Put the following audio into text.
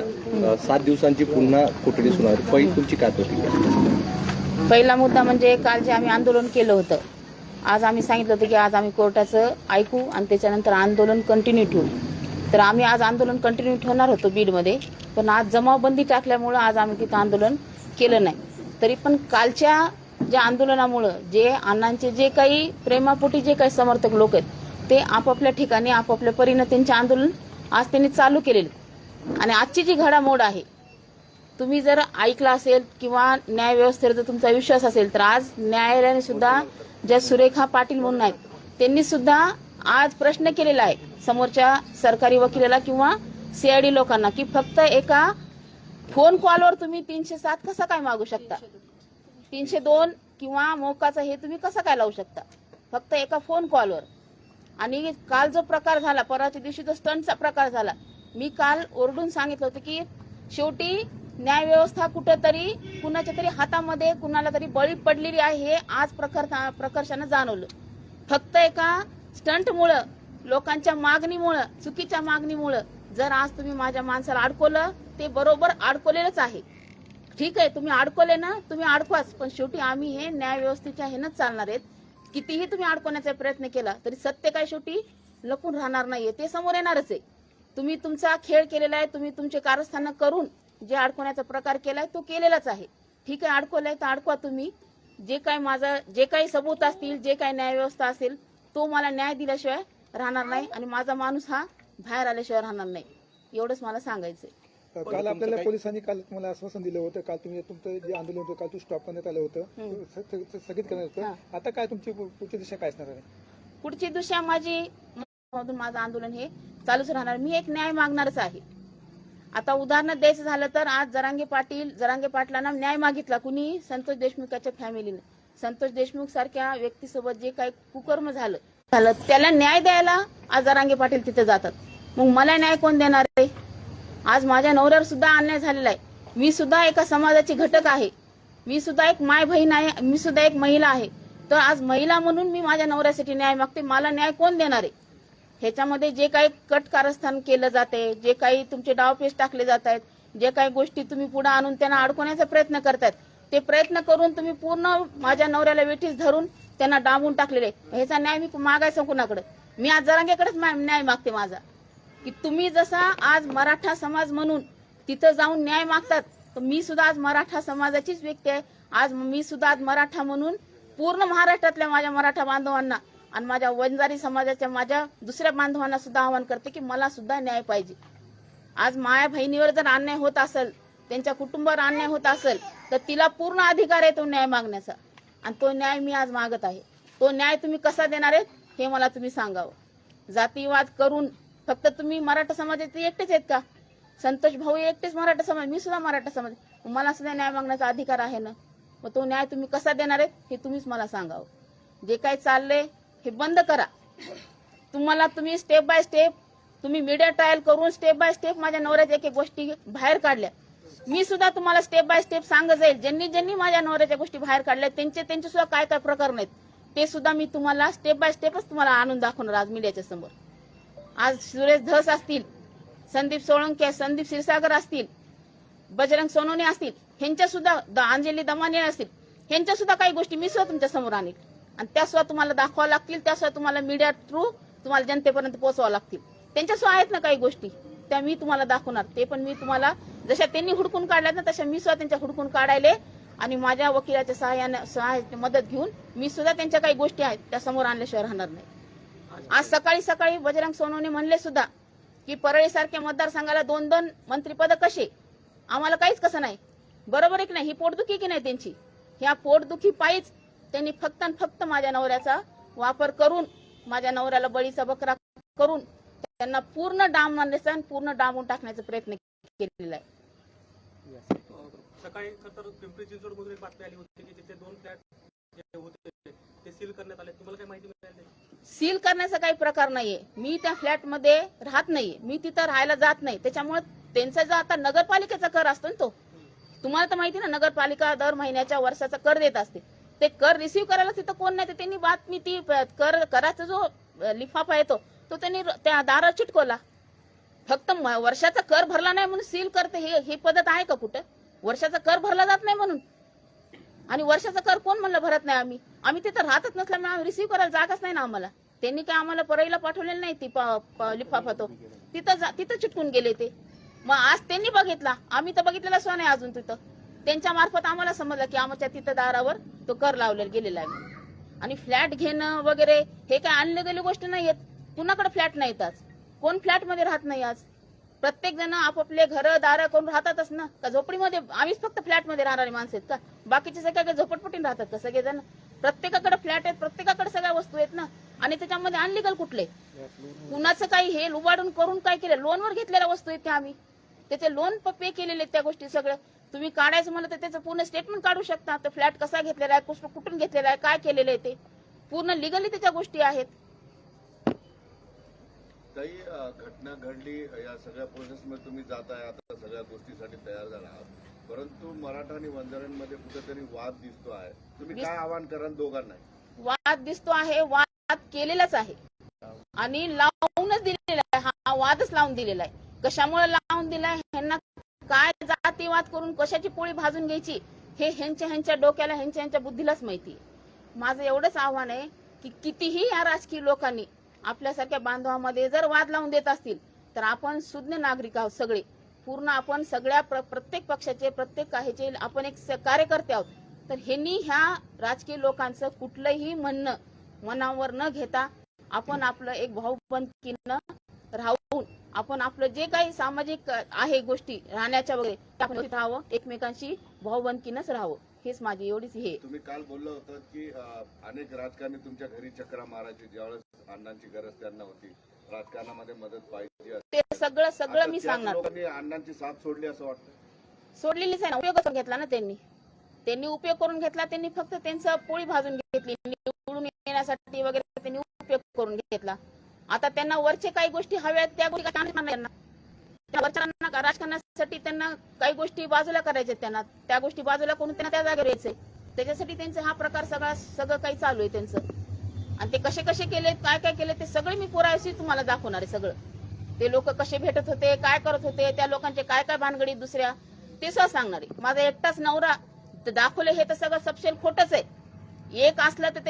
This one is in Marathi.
सात दिवसांची पुन्हा कोठडी सुनावणी पहिली तुमची काय प्रतिक्रिया? पहिला मुद्दा म्हणजे काल जे आम्ही आंदोलन केलं होतं आज आम्ही सांगितलं होतं की आज आम्ही कोर्टाचं ऐकू आणि त्याच्यानंतर आंदोलन कंटिन्यू ठेवू. तर आम्ही आज आंदोलन कंटिन्यू ठेवणार होतो बीडमध्ये पण आज जमावबंदी टाकल्यामुळं आज आम्ही तिथं आंदोलन केलं नाही. तरी पण कालच्या ज्या आंदोलनामुळं जे अण्णांचे जे काही प्रेमापोटी जे काही समर्थक लोक आहेत ते आपापल्या ठिकाणी आपापल्या परीनं त्यांचे आंदोलन आज त्यांनी चालू केलेलं. आणि आजची जी घडामोड आहे तुम्ही जर ऐकला असेल किंवा न्याय व्यवस्थेवर जर तुमचा विश्वास असेल तर आज न्यायालयाने सुद्धा ज्या सुरेखा पाटील म्हणून आहेत त्यांनी सुद्धा आज प्रश्न केलेला आहे समोरच्या सरकारी वकिलाला किंवा सीआयडी लोकांना की फक्त एका फोन कॉलवर तुम्ही तीनशे सात कसा काय मागू शकता? तीनशे दोन किंवा मोकाचं हे तुम्ही कसं काय लावू शकता? फक्त एका फोन कॉलवर. आणि काल जो प्रकार झाला परवाच्या दिवशी जो स्टंटचा प्रकार झाला मी काल ओरडून सांगितलं होतं की शेवटी न्यायव्यवस्था कुठंतरी कुणाच्या तरी हातामध्ये कुणाला तरी बळी पडलेली आहे हे आज प्रकर प्रकर्षानं जाणवलं. फक्त एका स्टंटमुळं लोकांच्या मागणीमुळं चुकीच्या मागणीमुळं जर आज तुम्ही माझ्या माणसाला अडकवलं ते बरोबर अडकवलेलंच आहे. ठीक आहे तुम्ही अडकवले ना तुम्ही अडकवाच पण शेवटी आम्ही हे न्यायव्यवस्थेच्या ह्यानंच हेनच चालणार आहेत. कितीही तुम्ही अडकवण्याचा प्रयत्न केला तरी सत्य काय शेवटी? लपून राहणार नाहीये ते समोर येणारच आहे. तुम्ही तुमचा खेळ केलेला आहे तुम्ही तुमचे कारस्थान करून जे अडकवण्याचा प्रकार केलाय तो केलेलाच आहे. ठीक आहे अडकवलाय तर अडकवा तुम्ही. जे काय माझं जे काही सबूत असतील जे काही न्याय व्यवस्था असेल तो मला न्याय दिल्याशिवाय राहणार नाही आणि माझा माणूस हा बाहेर आल्याशिवाय राहणार नाही. एवढंच मला सांगायचंय. काल आपल्याला पोलिसांनी काल तुम्हाला आश्वासन दिलं होतं. काल तुम्ही तुमचं जे आंदोलन होतं काल तू स्टॉप करण्यात आलं होतं. स्थगित करण्यात हा. होतं. आता काय तुमची पुढची दिशा काय असणार आहे? पुढची दिशा माझी माझं आंदोलन हे चालूच राहणार. मी एक न्याय मागणारच आहे. आता उदाहरण द्यायचं झालं तर आज जरांगे पाटील जरांगे पाटलांना न्याय मागितला. कुणी? संतोष देशमुखाच्या फॅमिलीने संतोष देशमुख सारख्या व्यक्तीसोबत जे काही कुकर्म झालं झालं त्याला न्याय द्यायला आज जरांगे पाटील तिथे जातात. मग मला न्याय कोण देणार आहे आज माझ्या नवऱ्यावर सुद्धा अन्याय झालेला आहे. मी सुद्धा एका समाजाची घटक आहे. मी सुद्धा एक माय बहीण आहे. मी सुद्धा एक महिला आहे. तर आज महिला म्हणून मी माझ्या नवऱ्यासाठी न्याय मागते. मला न्याय कोण देणार आहे? ह्याच्यामध्ये जे काही कट कारस्थान केलं जाते जे काही तुमचे डावपेच टाकले जात आहेत जे काही गोष्टी तुम्ही पुढे आणून त्यांना अडकवण्याचा प्रयत्न करतात ते प्रयत्न करून तुम्ही पूर्ण माझ्या नवऱ्याला वेठीस धरून त्यांना डांबून टाकलेले ह्याचा न्याय मी मागायचा कुणाकडे? मी आज जरांगेकडेच मा- न्याय मागते माझा. की तुम्ही जसा आज मराठा समाज म्हणून तिथं जाऊन न्याय मागतात तर मी सुद्धा आज मराठा समाजाचीच व्यक्ती आहे. आज मी सुद्धा आज मराठा म्हणून पूर्ण महाराष्ट्रातल्या माझ्या मराठा बांधवांना आणि माझ्या वंजारी समाजाच्या माझ्या दुसऱ्या बांधवांना सुद्धा आवाहन करते की मला सुद्धा न्याय पाहिजे. आज माया बहिणीवर जर अन्याय होत असेल त्यांच्या कुटुंबावर अन्याय होत असेल तर तिला पूर्ण अधिकार आहे तो न्याय मागण्याचा. आणि तो न्याय मी आज मागत आहे. तो न्याय तुम्ही कसा देणार आहेत हे मला तुम्ही सांगावं. जातीवाद करून फक्त तुम्ही मराठा समाजाचे एकटेच आहेत का? संतोष भाऊ एकटेच मराठा समाज मी सुद्धा मराठा समाज. मला सुद्धा न्याय मागण्याचा अधिकार आहे ना? मग तो न्याय तुम्ही कसा देणार आहेत हे तुम्हीच मला सांगावं. जे काही चाललंय हे बंद करा. तुम्हाला तुम्ही स्टेप बाय स्टेप तुम्ही मीडिया ट्रायल करून स्टेप बाय स्टेप माझ्या नवऱ्याच्या एक एक गोष्टी बाहेर काढल्या. मी सुद्धा तुम्हाला स्टेप बाय स्टेप सांगत जाईल. ज्यांनी ज्यांनी माझ्या नवऱ्याच्या गोष्टी बाहेर काढल्या त्यांचे त्यांचे सुद्धा काय काय प्रकार नाहीत. ते सुद्धा मी तुम्हाला स्टेप बाय स्टेपच तुम्हाला आणून दाखवणार आज मीडियाच्या समोर. आज सुरेश धस असतील संदीप सोळंके संदीप क्षीरसागर असतील बजरंग सोनोने असतील ह्यांच्या सुद्धा द- अंजली दमाने असतील ह्यांच्या सुद्धा काही गोष्टी मी सुद्धा तुमच्यासमोर आणील आणि त्याशिवाय तुम्हाला दाखवावं लागतील त्याशिवाय तुम्हाला मीडिया थ्रू तुम्हाला जनतेपर्यंत पोहोचवावं लागतील. त्यांच्याशिवाय आहेत ना काही गोष्टी? त्या मी तुम्हाला दाखवणार. ते पण मी तुम्हाला जशा त्यांनी हुडकून काढल्यात ना तशा मी सुद्धा त्यांच्या हुडकून काढायले आणि माझ्या वकिलाच्या सहाय्याने सहाय्याची मदत घेऊन मी सुद्धा त्यांच्या काही गोष्टी आहेत त्या समोर आणल्याशिवाय राहणार नाही. आज सकाळी सकाळी बजरंग सोनवणे म्हणले सुद्धा की परळीसारख्या मतदारसंघाला दोन दोन मंत्रीपद कसे? आम्हाला काहीच कसं नाही. बरोबर आहे की नाही? ही पोटदुखी की नाही त्यांची? ह्या पोटदुखी पायीच त्यांनी फक्त आणि फक्त माझ्या नवऱ्याचा वापर करून माझ्या नवऱ्याला बळीचा बकरा करून त्यांना पूर्ण डाम मारण्याचा आणि पूर्ण डांबून टाकण्याचा प्रयत्न केलेला आहे. सकाळी तर पिंपरी चिंचवड मधून एक बातमी आली होती की तिथे दोन फ्लॅट जे होते ते सील करण्यात आले. तुम्हाला काही माहिती मिळाली सील करण्याचा काही प्रकार नाहीये. मी त्या फ्लॅटमध्ये राहत नाहीये. मी तिथं राहायला जात नाही. त्याच्यामुळे त्यांचा जो आता नगरपालिकेचा कर असतो ना तो. तुम्हाला तर माहिती ना नगरपालिका दर महिन्याच्या वर्षाचा कर देत असते. ते कर रिसिव्ह करायला तिथं कोण नाही त्यांनी बातमी ती कर कराचा जो लिफाफा येतो तो त्यांनी त्या दारावर चिटकवला. फक्त म- वर्षाचा कर भरला नाही म्हणून सील करते हे ही पद्धत आहे का कुठं? वर्षाचा कर भरला जात नाही म्हणून. आणि वर्षाचा कर कोण म्हणलं भरत नाही आम्ही? आम्ही तिथं राहतच नसल्यामुळे रिसीव्ह करायला जागाच नाही ना आम्हाला. त्यांनी काय आम्हाला परईला पाठवलेलं नाही ती प- लिफाफा तो. तिथं जा- तिथं चिटकून गेले ते. मग आज त्यांनी बघितला. आम्ही तर बघितलेला सण आहे अजून तिथं. त्यांच्या मार्फत आम्हाला समजलं की आमच्या तिथं दारावर तो कर लावलेला गेलेला आहे आणि फ्लॅट घेणं वगैरे हे काय आणले गेली गोष्ट नाही येत कुणाकडे फ्लॅट नाहीत आज? कोण फ्लॅटमध्ये राहत नाही आज? प्रत्येक जण आपापले घर दार करून राहतातच ना? का झोपडीमध्ये आम्हीच फक्त फ्लॅटमध्ये राहणारी माणसं आहेत का? बाकीचे सगळ्या काय राहतात का सगळेजण? प्रत्येकाकडे फ्लॅट आहेत प्रत्येकाकडे सगळ्या वस्तू आहेत ना? आणि त्याच्यामध्ये अनलिगल कुठले? कुणाचं काही हे लुबाडून करून काय केलं? लोनवर घेतलेल्या वस्तू आहेत त्या आम्ही? त्याचे लोन पे केलेले त्या गोष्टी सगळं. तुम्ही काढायचं म्हणलं तर त्याचं पूर्ण स्टेटमेंट काढू शकता. तो फ्लॅट कसा घेतलेला आहे कुठं- कुठून घेतलेला आहे काय केलेलं आहे ते? पूर्ण लिगली त्याच्या गोष्टी आहेत. काही घटना घडली या सगळ्या प्रोसेसमध्ये तुम्ही जात आहे आता सगळ्या गोष्टीसाठी तयार झाला आहात. परंतु मराठा आणि वंजारांमध्ये कुठेतरी वाद दिसतो आहे. तुम्ही काय आवाहन कराल दोघांना? वाद दिसतो आहे वाद केलेलाच आहे. आणि लावूनच दिलेला आहे हा वादच लावून दिलेला आहे. कशामुळे लावून दिलाय ह्यांना काय जातीवाद करून कशाची पोळी भाजून घ्यायची हे ह्यांच्या ह्यांच्या डोक्याला ह्यांच्या ह्यांच्या बुद्धीलाच माहिती माझं एवढंच आव्हान आहे की कितीही या राजकीय लोकांनी आपल्यासारख्या बांधवामध्ये जर वाद लावून देत असतील तर आपण सुज्ञ नागरिक आहोत सगळे. पूर्ण आपण सगळ्या प्र- प्रत्येक पक्षाचे प्रत्येक काहीचे आपण एक स- कार्यकर्ते आहोत. तर ह्यांनी ह्या राजकीय लोकांचं कुठलंही म्हणणं मनावर न घेता आपण आपलं एक भाऊबंदकीनं राहून आपण आपलं जे काही सामाजिक आहे गोष्टी राहण्याच्या वगैरे आपण राहावं एकमेकांशी भाऊबंदकीनंच राहावं. हेच माझी एवढीच हे. तुम्ही काल बोललं होतं की अनेक राजकारणी तुमच्या घरी चक्रा मारायचे ज्यावेळेस अण्णांची गरज त्यांना होती. राजकारणामध्ये मदत पाहिजे ते सगळं सगळं मी सांगणार. अण्णांची साथ सोडली असं वाटतं? सोडलेलीच आहे ना. उपयोग करून घेतला ना त्यांनी. त्यांनी उपयोग करून घेतला त्यांनी फक्त त्यांचं पोळी भाजून घेतली निवडून येण्यासाठी वगैरे त्यांनी उपयोग करून घेतला. आता त्यांना वरचे काही गोष्टी हव्यात त्या गोष्टी त्या वरच्या राजकारणासाठी त्यांना काही गोष्टी बाजूला करायच्या त्यांना. त्या गोष्टी बाजूला करून त्यांना त्या जागेवर यायचंय. त्याच्यासाठी त्यांचा हा प्रकार सगळा सगळं काही चालू आहे त्यांचं. आणि ते कसे कसे केले काय काय केले ते सगळे मी पुरायशी तुम्हाला दाखवणार आहे सगळं. ते लोक कसे भेटत होते काय करत होते त्या लोकांचे काय काय भानगडी दुसऱ्या ते सुद्धा सांगणार आहे. माझा एकटाच नवरा दाखवले हे तर सगळं सपशेल खोटच आहे. एक असलं तर